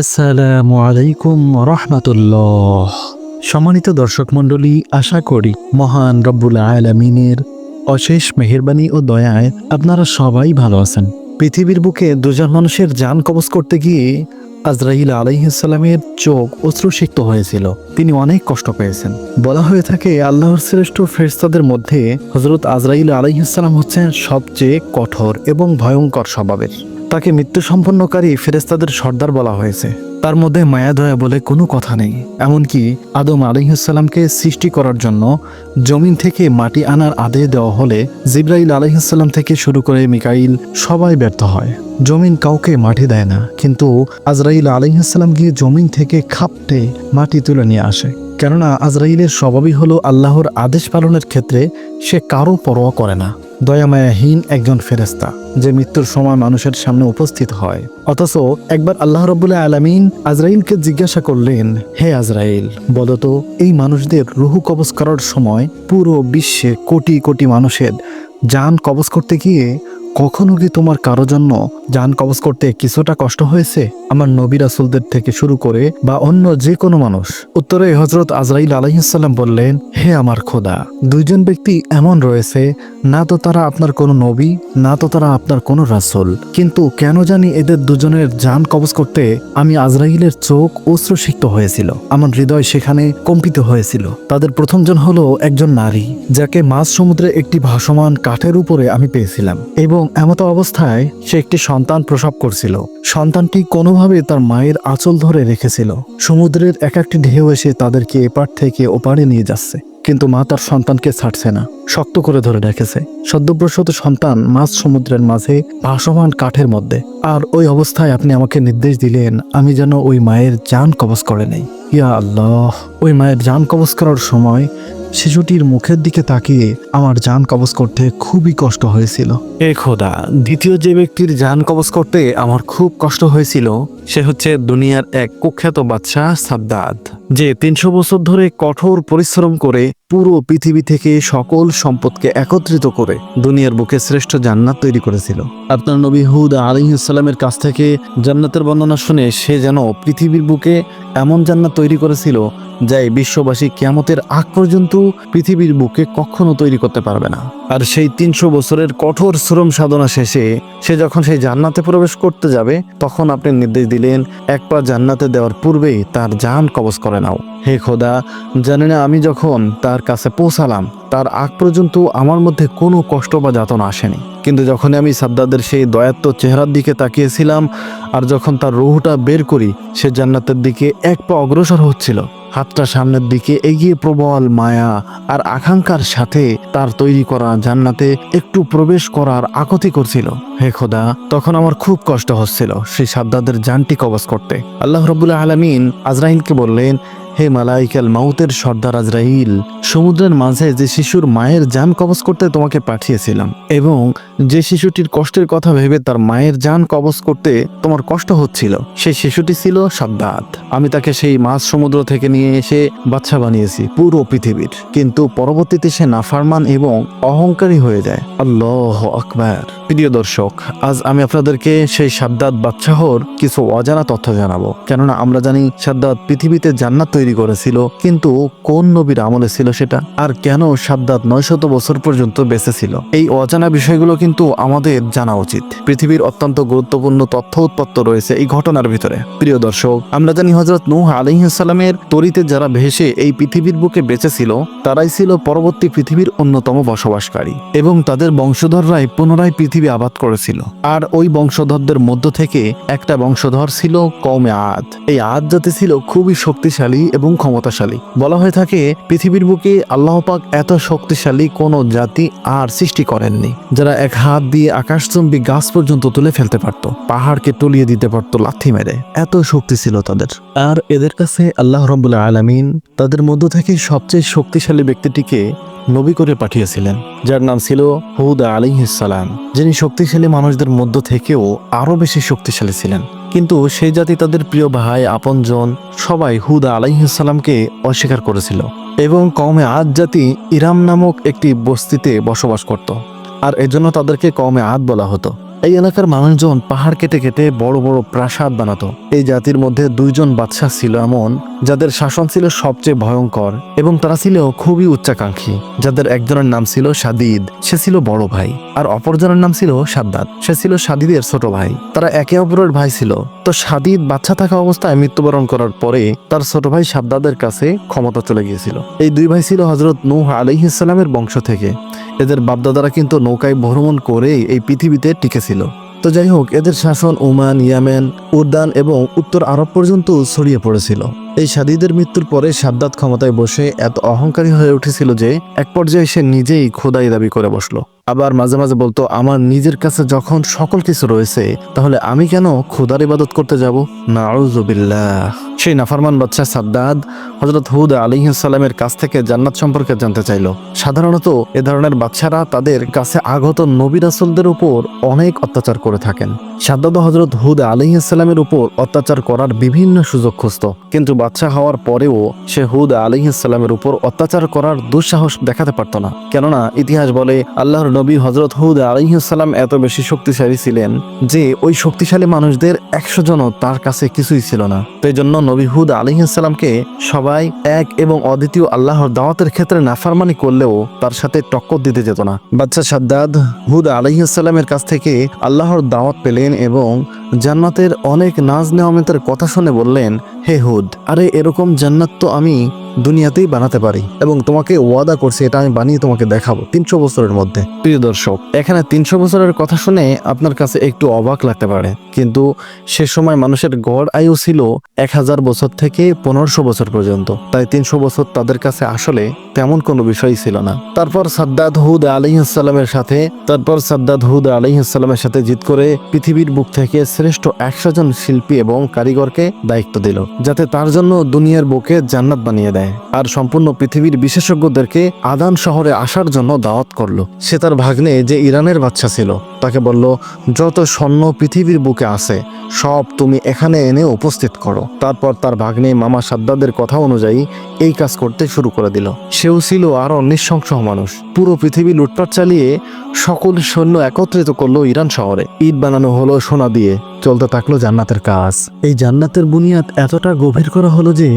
আসসালামু আলাইকুম রহমতুল্লাহ। সম্মানিত দর্শক মণ্ডলী, আশা করি মহান রব্বুল আলামিনের অশেষ মেহেরবানি ও দয়ায় আপনারা সবাই ভালো আছেন। পৃথিবীর বুকে দুজন মানুষের যান কবজ করতে গিয়ে আজরাইল আলাইহিসাল্লামের চোখ অশ্রুসিক্ত হয়েছিল। তিনি অনেক কষ্ট পেয়েছেন। বলা হয়ে থাকে, আল্লাহর শ্রেষ্ঠ ফেরস্তাদের মধ্যে হজরত আজরাইল আলাইহিসাল্লাম হচ্ছেন সবচেয়ে কঠোর এবং ভয়ঙ্কর স্বভাবের। তাকে মৃত্যু সম্পন্নকারী ফেরেস্তাদের সর্দার বলা হয়েছে। তার মধ্যে মায়া দয়া বলে কোনো কথা নেই। এমনকি আদম আলহিসাল্লামকে সৃষ্টি করার জন্য জমিন থেকে মাটি আনার আদেশ দেওয়া হলে জিব্রাইল আলহিসাল্লাম থেকে শুরু করে মিকাইল সবাই ব্যর্থ হয়। জমিন কাউকে মাটি দেয় না, কিন্তু আজরাইল আলহিসাল্লাম গিয়ে জমিন থেকে খাপটে মাটি তুলে নিয়ে আসে। কেননা আজরাইলের স্বভাবই হলো আল্লাহর আদেশ পালনের ক্ষেত্রে সে কারও পরোয়া করে না। দয়ামায়াহীন একজন ফেরেস্তা যে মৃত্যুর সময় মানুষের সামনে উপস্থিত হয়। অথচ একবার আল্লাহ রবুল্লাহ আলমিন আজরাইলকে জিজ্ঞাসা করলেন, হে আজরাইল বলতো এই মানুষদের রুহু কবজ করার সময় পুরো বিশ্বে কোটি কোটি মানুষের যান কবজ করতে গিয়ে কখনো কি তোমার কারও জন্য যান কবজ করতে কিছুটা কষ্ট হয়েছে? আমার নবী রাসুলদের থেকে শুরু করে বা অন্য যে কোনো মানুষ। উত্তরে হজরত আজরাইল আলাইসাল্লাম বললেন, হে আমার খোদা, দুইজন ব্যক্তি এমন রয়েছে, না তো তারা আপনার কোনো নবী, না তো তারা আপনার কোনো রাসুল। কিন্তু কেন জানি এদের দুজনের যান কবজ করতে আমি আজরাইলের চোখ অশ্রুসিক্ত হয়েছিল। আমার হৃদয় সেখানে কম্পিত হয়েছিল। তাদের প্রথমজন হলো একজন নারী, যাকে মাঝ সমুদ্রে একটি ভাসমান কাঠের উপরে আমি পেয়েছিলাম। এবং এমত অবস্থায় সে একটি সন্তান প্রসব করছিল। সন্তানটি কোনোভাবে তার মায়ের আঁচল ধরে রেখেছিল। সমুদ্রের এক একটি ঢেউ এসে তাদেরকে এপার থেকে ওপারে নিয়ে যাচ্ছে। কিন্তু মা তার সন্তানকে ছাড়ছে না, শক্ত করে ধরে রেখেছে। সদ্যপ্রসূত সন্তান মাঝ সমুদ্রের মাঝে ভাসমান কাঠের মধ্যে। আর ওই অবস্থায় আপনি আমাকে নির্দেশ দিলেন, আমি যেন ওই মায়ের যান কবজ করে নেই। ইয়া আল্লাহ, ওই মায়ের যান কবজ করার সময় শিশুটির মুখের দিকে তাকিয়ে আমার যান কবজ করতে খুবই কষ্ট হয়েছিল। এ খোদা, দ্বিতীয় যে ব্যক্তির যান কবজ করতে আমার খুব কষ্ট হয়েছিল, সে হচ্ছে দুনিয়ার এক কুখ্যাত বাদশাহ সাদ্দাদ যে তিনশো বছর ধরে কঠোর পরিশ্রম করে পুরো পৃথিবী থেকে সকল সম্পদকে একত্রিত করে দুনিয়ার বুকে শ্রেষ্ঠ জান্নাত তৈরি করেছিল। আপনার নবী হুদ আলিহাস্লামের কাছ থেকে জান্নাতের বর্ণনা শুনে সে যেন পৃথিবীর বুকে এমন জান্নাত তৈরি করেছিল যা এই বিশ্ববাসী কেয়ামতের আগ পর্যন্ত পৃথিবীর বুকে কখনো তৈরি করতে পারবে না। আর সেই তিনশো বছরের কঠোর শ্রম সাধনা শেষে সে যখন সেই জান্নাতে প্রবেশ করতে যাবে, তখন আপনি নির্দেশ দিলেন এক পা জান্নাতে দেওয়ার পূর্বেই তার জান কবজ করে নাও। হে খোদা, জানি না আমি যখন তার কাছে পৌঁছালাম, তার আগ পর্যন্ত আমার মধ্যে কোনো কষ্ট বা যাতনা আসেনি। কিন্তু যখন আমি সাদ্দাদের সেই দয়াত্ম চেহারার দিকে তাকিয়েছিলাম, আর যখন তার রুহুটা বের করি, সে জান্নাতের দিকে এক পা অগ্রসর হচ্ছিল। হাতটা সামনের দিকে এগিয়ে প্রবল মায়া আর আকাঙ্ক্ষার সাথে তার তৈরি করা জান্নাতে একটু প্রবেশ করার আকতি করছিল। হে খোদা, তখন আমার খুব কষ্ট হচ্ছিল সেই সাদ্দাদের জানটি কবজ করতে। আল্লাহ রবুল্লাহ আলমিন আজরাইলকে বললেন হে মালাইকাল মাউতের সর্দার আজরাইল, সমুদ্রের মাঝে যে শিশুর মায়ের যান কবজ করতে তোমাকে পাঠিয়েছিলাম এবং যে শিশুটির কষ্টের কথা ভেবে তার মায়ের যান কবজ করতে তোমার কষ্ট হচ্ছিল সেই শিশুটি ছিল সাদ্দাত। আমি তাকে সেই মাছ সমুদ্র থেকে নিয়ে এসে বাচ্চা বানিয়েছি পুরো পৃথিবীর, কিন্তু পরবর্তীতে সে নাফারমান এবং অহংকারী হয়ে যায়। আল্লাহ আকবার। প্রিয় দর্শক, আজ আমি আপনাদেরকে সেই সাদ্দাত বাচ্চাহর কিছু অজানা তথ্য জানাব। কেননা আমরা জানি সাদ্দাত পৃথিবীতে জান্নাত তৈরি করেছিল, কিন্তু কোন নবীর আমলে ছিল সেটা? আর কেন সাদ্দাত নয়শত বছর পর্যন্ত বেঁচে ছিল এই অজানা বিষয়গুলো কিন্তু আমাদের জানা উচিত। পৃথিবীর অত্যন্ত গুরুত্বপূর্ণ তথ্য উৎপত্ত রয়েছে এই ঘটনার ভিতরে। প্রিয় দর্শক, আমরা জানি হজরত নূহ আলিহাসাল্লামের তরিতে যারা ভেসে এই পৃথিবীর বুকে বেঁচে ছিল তারাই ছিল পরবর্তী পৃথিবীর অন্যতম বসবাসকারী এবং তাদের বংশধররাই পুনরায় পৃথিবী আবাদ করেছিল। আর ওই বংশধরদের মধ্য থেকে একটা বংশধর ছিল কৌমে আদ। এই আদ জাতি ছিল খুবই শক্তিশালী এবং ক্ষমতাশালী। বলা হয়ে থাকে, পৃথিবীর বুকে আল্লাহ পাক এত শক্তিশালী কোনো জাতি আর সৃষ্টি করেননি, যারা এক হাত দিয়ে আকাশচুম্বী গাছ পর্যন্ত তুলে ফেলতে পারত, পাহাড়কে তলিয়ে দিতে পারতো, লাথি মেরে। এত শক্তি ছিল তাদের। আর এদের কাছে আল্লাহ রব্বুল্লাহ আলামিন তাদের মধ্য থেকে সবচেয়ে শক্তিশালী ব্যক্তিটিকে নবী করে পাঠিয়েছিলেন, যার নাম ছিল হুদা আলিহিসাল্লাম যিনি শক্তিশালী মানুষদের মধ্য থেকেও আরও বেশি শক্তিশালী ছিলেন। কিন্তু সেই জাতি তাদের প্রিয় ভাই, আপনজন, সবাই হুদা আলাইহিসাল্লামকে অস্বীকার করেছিল এবং কমে আদ জাতি ইরাম নামক একটি বস্তিতে বসবাস করত। আর এজন্য তাদেরকে কমে আদ বলা হতো। এই এলাকার মানুষজন পাহাড় কেটে কেটে বড় বড় প্রাসাদ বানাতো। এই জাতির মধ্যে দুইজন বাদশাহ ছিল এমন, যাদের শাসন ছিল সবচেয়ে ভয়ঙ্কর এবং তারা ছিল খুবই উচ্চাকাঙ্ক্ষী। যাদের একজনের নাম ছিল সাদিদ, সে ছিল বড় ভাই। আর অপরজনের নাম ছিল সাদ্দাত, সে ছিল সাদিদের ছোট ভাই। তারা একে অপরের ভাই ছিল। তো সাদিদ বাচ্চা থাকা অবস্থায় মৃত্যুবরণ করার পরে তার ছোট ভাই সাদ্দাদের কাছে ক্ষমতা চলে গিয়েছিল। এই দুই ভাই ছিল হজরত নূহ আলহিসাল্লামের বংশ থেকে। এদের বাপদাদারা কিন্তু নৌকায় ভ্রমণ করে এই পৃথিবীতে টিকেছিল। তো যাই হোক এদের শাসন ওমান, ইয়ামেন উদ্যান এবং উত্তর আরব পর্যন্ত ছড়িয়ে পড়েছিল। এই সাদিদের মৃত্যুর পরে সাদ্দাত ক্ষমতায় বসে এত অহংকারী হয়ে উঠেছিল যে এক পর্যায়ে সে নিজেই খোদাই দাবি করে বসল। আবার মাঝে মাঝে বলতো, আমার নিজের কাছে যখন সকল কিছু রয়েছে, তাহলে আমি কেন খোদার ইবাদত করতে যাব? নাউজুবিল্লাহ সেই নাফারমান বাচ্চা সাদ্দাদ হজরত হুদ আলিহাসাল্লামের কাছ থেকে জান্নাত সম্পর্কে জানতে চাইল। সাধারণত এ ধরনের বাচ্চারা তাদের কাছে আগত নবী রাসুলদের উপর অনেক অত্যাচার করে থাকেন। সাদ্দাদ হজরত হুদ আলিহাসাল্লামের উপর অত্যাচার করার বিভিন্ন সুযোগ খুঁজত। কিন্তু বাচ্চা হওয়ার পরেও সে হুদ আলিহাসাল্লামের উপর অত্যাচার করার দুঃসাহস দেখাতে পারত না। কেননা ইতিহাস বলে, আল্লাহর নবী হজরত হুদ আলিহাসাল্লাম এত বেশি শক্তিশালী ছিলেন যে ওই শক্তিশালী মানুষদের একশো জনও তার কাছে কিছুই ছিল না। তো এই জন্য নবী হুদ আলিহাসাল্লামকে সবাই এক এবং অদ্বিতীয় আল্লাহর দাওয়াতের ক্ষেত্রে নাফারমানি করলেও তার সাথে টক্কর দিতে যেত না। বাচ্চা সাদ্দাদ হুদ আলিহাসাল্লামের কাছ থেকে আল্লাহর দাওয়াত পেলেন এবং জান্নাতের অনেক নাজ নেওয়ামেতের কথা শুনে বললেন, হে হুদ, আরে এরকম জান্নাত তো আমি দুনিয়াতেই বানাতে পারি এবং তোমাকে ওয়াদা করছি, এটা আমি বানিয়ে তোমাকে দেখাবো তিনশো বছরের মধ্যে। প্রিয় দর্শক, এখানে তিনশো বছরের কথা শুনে আপনার কাছে একটু অবাক লাগতে পারে। কিন্তু সে সময় মানুষের গড় আয়ু ছিল এক হাজার বছর থেকে পনেরোশো বছর পর্যন্ত। তাই তিনশো বছর তাদের কাছে আসলে তেমন কোনো বিষয় ছিল না। তারপর সাদ্দাদ হুদ আলিহাসাল্লামের সাথে, তারপর সাদ্দাদ হুদ আলিহাসাল্লামের সাথে জিত করে পৃথিবীর বুক থেকে শ্রেষ্ঠ একশো জন শিল্পী এবং কারিগরকে দায়িত্ব দিল, যাতে তার জন্য দুনিয়ার বুকে জান্নাত বানিয়ে দেয়। আর সম্পূর্ণ পৃথিবীর বিশেষজ্ঞদেরকে আদান শহরে আসার জন্য দাওয়াত করল। সে তার ভাগ্নে যে ইরানের বাচ্চা ছিল, তাকে বলল, যত স্বর্ণ পৃথিবীর বুকে আছে, সব তুমি এখানে এনে উপস্থিত করো। তারপর তার ভাগ্নে মামা সাদ্দাদের কথা অনুযায়ী এই কাজ করতে শুরু করে দিল। সেও ছিল আরও নৃশংস মানুষ। পুরো পৃথিবী লুটপাট চালিয়ে সকল সৈন্য একত্রিত করল ইরান শহরে। ঈদ বানানো হলো সোনা দিয়ে। চলতে থাকল জান্নাতের কাজ। এই জান্নাতের বুনিয়াদ এতটা গভীর করা হলো যে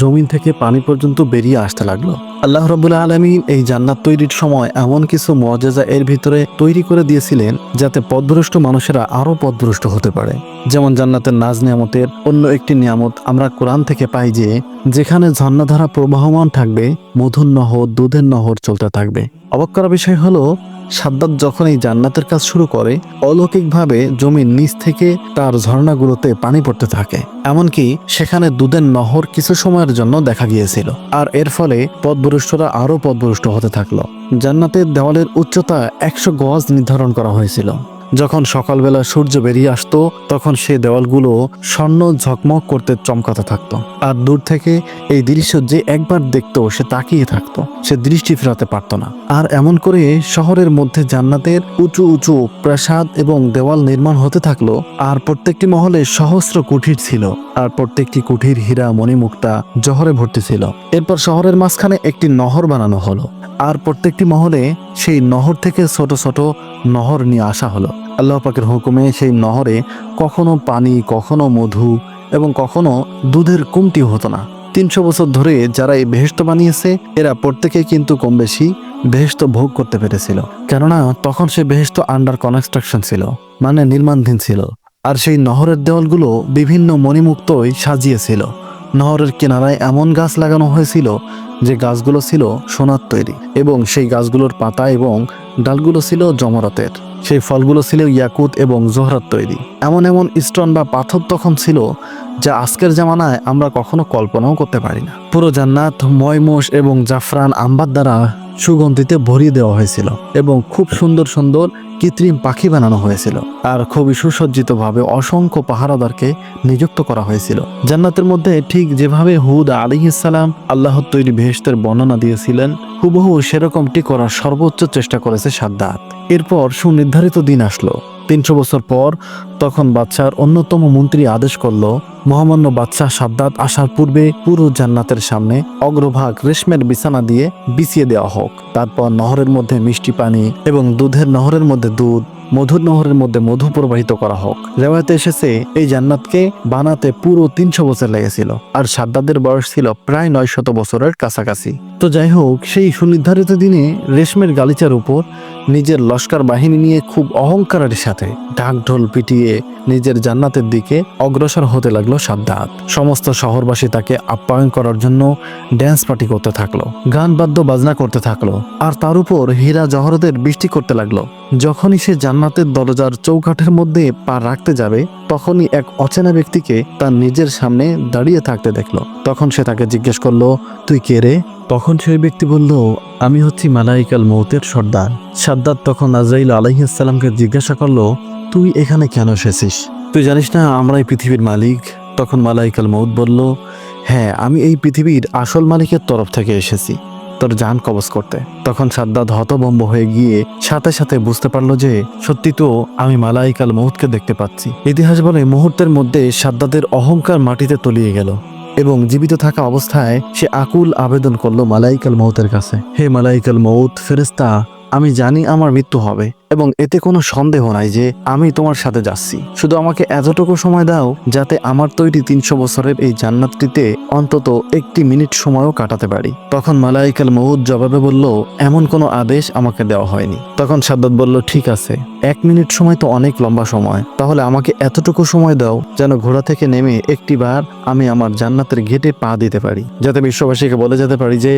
জমিন থেকে পানি পর্যন্ত বেরিয়ে আসতে লাগল। আল্লাহ রবুল্লা আলমিন এই জান্নাত তৈরির সময় এমন কিছু মর্যাদা এর ভিতরে তৈরি করে দিয়েছিলেন যাতে পথভ্রষ্ট মানুষেরা আরও পথভ্রষ্ট হতে পারে। যেমন জান্নাতের নাজ নিয়ামতের অন্য একটি নিয়ামত আমরা কোরআন থেকে পাই যে, যেখানে ঝর্ণাধারা প্রবাহমান থাকবে, মধুর নহর, দুধের নহর চলতে থাকবে। অবাক করা বিষয় হলো সাদ্দাত যখন এই জান্নাতের কাজ শুরু করে, অলৌকিকভাবে জমির নিচ থেকে তার ঝর্ণাগুলোতে পানি পড়তে থাকে। এমনকি সেখানে দুধের নহর কিছু সময়ের জন্য দেখা গিয়েছিল। আর এর ফলে পদপুরুষরা আরও পদপুরুষ্ট হতে থাকল। জান্নাতের দেওয়ালের উচ্চতা একশো গজ নির্ধারণ করা হয়েছিল। যখন সকালবেলা সূর্য বেরিয়ে আসতো, তখন সে দেওয়ালগুলো স্বর্ণ ঝকমক করতে চমকাতে থাকতো। আর দূর থেকে এই দৃশ্য যে একবার দেখতো, সে তাকিয়ে থাকতো। সে দৃষ্টি ফেরাতে পারতো না। আর এমন করে শহরের মধ্যে জান্নাতের উঁচু উঁচু প্রাসাদ এবং দেওয়াল নির্মাণ হতে থাকল। আর প্রত্যেকটি মহলে সহস্র কুঠির ছিল। আর প্রত্যেকটি কুঠির হীরা মণিমুক্তা জহরে ভর্তি ছিল। এরপর শহরের মাঝখানে একটি নহর বানানো হলো। আর প্রত্যেকটি মহলে সেই নহর থেকে ছোট ছোট নহর নিয়ে আসা হলো। আল্লাহ পাকের হুকুমে সেই নহরে কখনো পানি, কখনো মধু এবং কখনো দুধের কমতি হতো না। তিনশো বছর ধরে যারা এই বেহেস্ত বানিয়েছে, এরা প্রত্যেকে কিন্তু কম বেশি বেহেস্ত ভোগ করতে পেরেছিল। কেননা তখন সে বেহেস্ত আন্ডার কনস্ট্রাকশন ছিল মানে নির্মাণধীন ছিল। আর সেই নহরের দেওয়ালগুলো বিভিন্ন মণিমুক্তই সাজিয়েছিল। নহরের কিনারায় এমন গাছ লাগানো হয়েছিল যে গাছগুলো ছিল সোনার তৈরি এবং সেই গাছগুলোর পাতা এবং ডালগুলো ছিল জমরতের সেই ফলগুলো ছিল ইয়াকুত এবং জোহরাত তৈরি। এমন এমন স্টোন বা পাথর তখন ছিল যা আজকের জামানায় আমরা কখনো কল্পনাও করতে পারি না। পুরো জান্নাত ময়মোষ এবং জাফরান আম্বার দ্বারা সুগন্ধিতে ভরিয়ে দেওয়া হয়েছিল এবং খুব সুন্দর সুন্দর কৃত্রিম পাখি বানানো হয়েছিল আর খুবই সুসজ্জিতভাবে অসংখ্য পাহারাদারকে নিযুক্ত করা হয়েছিল। জান্নাতের মধ্যে ঠিক যেভাবে হুদ আলী ইসালাম আল্লাহর তৈরি বেহেস্তের বর্ণনা দিয়েছিলেন, হুবহু সেরকমটি করার সর্বোচ্চ চেষ্টা করেছে সাদ্দাত। এরপর সুনির্ধারিত দিন আসলো। তিনশো বছর পর তখন বাদশার অন্যতম মন্ত্রী আদেশ করল, মহামান্য বাদশাহ সাদ্দাত আসার পূর্বে পুরো জান্নাতের সামনে অগ্রভাগ রেশমের বিছানা দিয়ে বিছিয়ে দেওয়া হোক। তারপর নহরের মধ্যে মিষ্টি পানি এবং দুধের নহরের মধ্যে দুধ মধুর নহরের মধ্যে মধু প্রবাহিত করা হোক। রেওয়ায়তে এসেছে, এই জান্নাতকে বানাতে পুরো তিনশো বছর লেগেছিল আর সাদ্দাদের বয়স ছিল প্রায় নয় শত বছরের কাছাকাছি। তো যাই হোক, সেই সুনির্ধারিত দিনে রেশমের গালিচার উপর নিজের লস্কর বাহিনী নিয়ে খুব অহংকারের সাথে ঢাকঢোল পিটিয়ে নিজের জান্নাতের দিকে অগ্রসর হতে লাগল সাদ্দাত। সমস্ত শহরবাসী তাকে আপ্যায়ন করার জন্য ড্যান্স পার্টি করতে থাকল, গান বাদ্য বাজনা করতে থাকল, আর তার উপর হীরা জহরদের বৃষ্টি করতে লাগল। যখনই সে জান্নাতের দরজার চৌকাঠের মধ্যে পা রাখতে যাবে, তখনই এক অচেনা ব্যক্তিকে তার নিজের সামনে দাঁড়িয়ে থাকতে দেখল। তখন সে তাকে জিজ্ঞেস করল, তুই কে রে? তখন সেই ব্যক্তি বলল, আমি হচ্ছি মালাইকাল মৌতের সর্দার। সাদ্দাত তখন আজরাইল আলাইহিসাল্লামকে জিজ্ঞাসা করল, তুই এখানে কেন এসেছিস? তুই জানিস না, আমরাই পৃথিবীর মালিক। তখন মালাইকাল মৌত বলল হ্যাঁ আমি এই পৃথিবীর আসল মালিকের তরফ থেকে এসেছি। তোর যান কবজ করতে। তখন সাদ্দাত হতভম্ব হয়ে গিয়ে সাথে সাথে বুঝতে পারল যে, সত্যি তো আমি মালাইকাল মহুতকে দেখতে পাচ্ছি। ইতিহাস বলে মুহূর্তের মধ্যে সাদ্দাতের অহংকার মাটিতে তলিয়ে গেল এবং জীবিত থাকা অবস্থায় সে আকুল আবেদন করল মালাইকাল মৌতের কাছে। হে মালাইকাল মৌত ফেরেস্তা আমি জানি আমার মৃত্যু হবে। এবং এতে কোনো সন্দেহ নাই যে আমি তোমার সাথে যাচ্ছি। শুধু আমাকে এতটুকু সময় দাও যাতে আমার তৈরি তিনশো বছরের এই জান্নাতটিতে অন্তত একটি মিনিট সময়ও কাটাতে পারি। তখন মালাইকাল মৌদ জবাবে বলল, এমন কোনো আদেশ আমাকে দেওয়া হয়নি। তখন সাদ্দাত বলল, ঠিক আছে, এক মিনিট সময় তো অনেক লম্বা সময়। তাহলে আমাকে এতটুকু সময় দাও যেন ঘোড়া থেকে নেমে একটিবার আমি আমার জান্নাতের গেটে পা দিতে পারি, যাতে বিশ্ববাসীকে বলে যেতে পারি যে,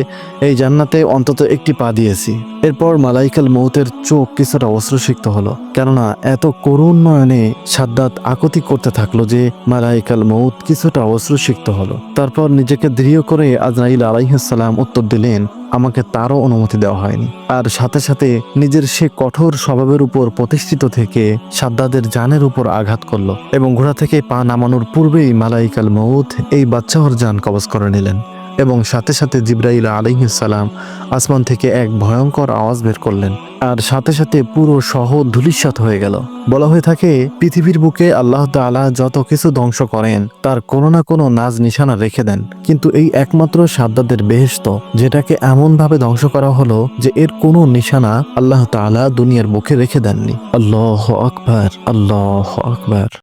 এই জান্নাতে অন্তত একটি পা দিয়েছি। এরপর মালাইকাল মৌতের চোখ কিছুটা অশ্রুসিক্ত হলো। কেননা এত করুণ নয়নে সাদ্দাত আকুতি করতে থাকল যে মালাইকাল মৌত কিছুটা অশ্রুসিক্ত হলো। তারপর নিজেকে দৃঢ় করে আজরাইল আলাইহাসাল্লাম উত্তর দিলেন, আমাকে তারও অনুমতি দেওয়া হয়নি। আর সাথে সাথে নিজের সে কঠোর স্বভাবের উপর প্রতিষ্ঠিত থেকে সাদ্দাদের জানের উপর আঘাত করল এবং ঘোড়া থেকে পা নামানোর পূর্বেই মালাইকাল মৌত এই বাচ্চাহর যান কবজ করে নিলেন। এবং সাথে সাথে জিব্রাইল আলিহিসাল্লাম আসমান থেকে এক ভয়ঙ্কর আওয়াজ বের করলেন। আর সাথে সাথে পুরো শহর ধুলিস্বাত হয়ে গেল। বলা হয়ে থাকে, পৃথিবীর বুকে আল্লাহ তাআলা যত কিছু ধ্বংস করেন, তার কোনো না কোনো নাজ নিশানা রেখে দেন। কিন্তু এই একমাত্র সাদ্দাদের বেহেস্ত যেটাকে এমনভাবে ধ্বংস করা হলো যে এর কোনো নিশানা আল্লাহ তাআলা দুনিয়ার বুকে রেখে দেননি। আল্লাহ আকবার আল্লাহ আকবার।